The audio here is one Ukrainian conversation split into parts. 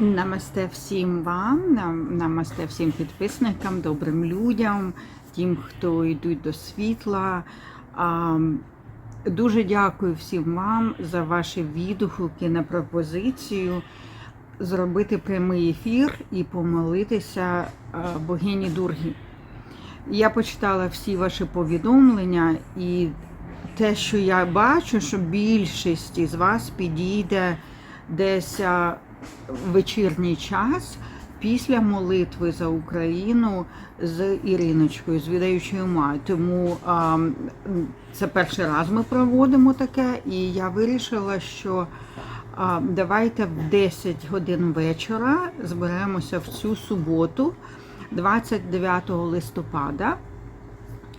Намасте всім вам, нам- намасте всім підписникам, добрим людям, тим, хто йдуть до світла. Дуже дякую всім вам за ваші відгуки на пропозицію зробити прямий ефір і помолитися богині Дургі. Я почитала всі ваші повідомлення, і те, що я бачу, що більшість із вас підійде десь вечірній час після молитви за Україну з Іриночкою, з відаючою маю. Тому а, це перший раз ми проводимо таке, і я вирішила, що а, давайте в 10 годин вечора зберемося в цю суботу, 29 листопада.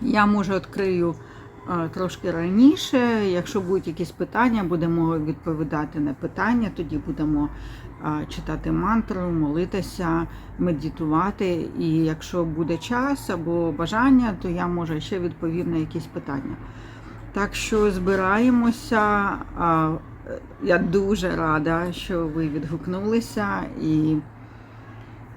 Я може відкрию трошки раніше. Якщо будуть якісь питання, будемо відповідати на питання. Тоді будемо е, читати мантру, молитися, медитувати. І якщо буде час або бажання, то я може ще відповім на якісь питання. Так що збираємося. Е, Я дуже рада, що ви відгукнулися і.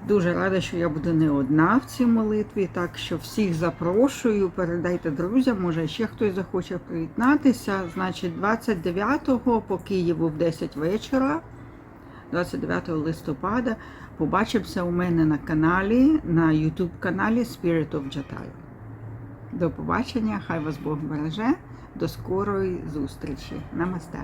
Дуже рада, що я буду не одна в цій молитві, так що всіх запрошую, передайте друзям, може ще хтось захоче приєднатися. Значить, 29-го по Києву в 10 вечора, 29 листопада, побачимося у мене на каналі, на YouTube каналі Spirit of Jatai. До побачення, хай вас Бог береже. До скорої зустрічі. Намасте.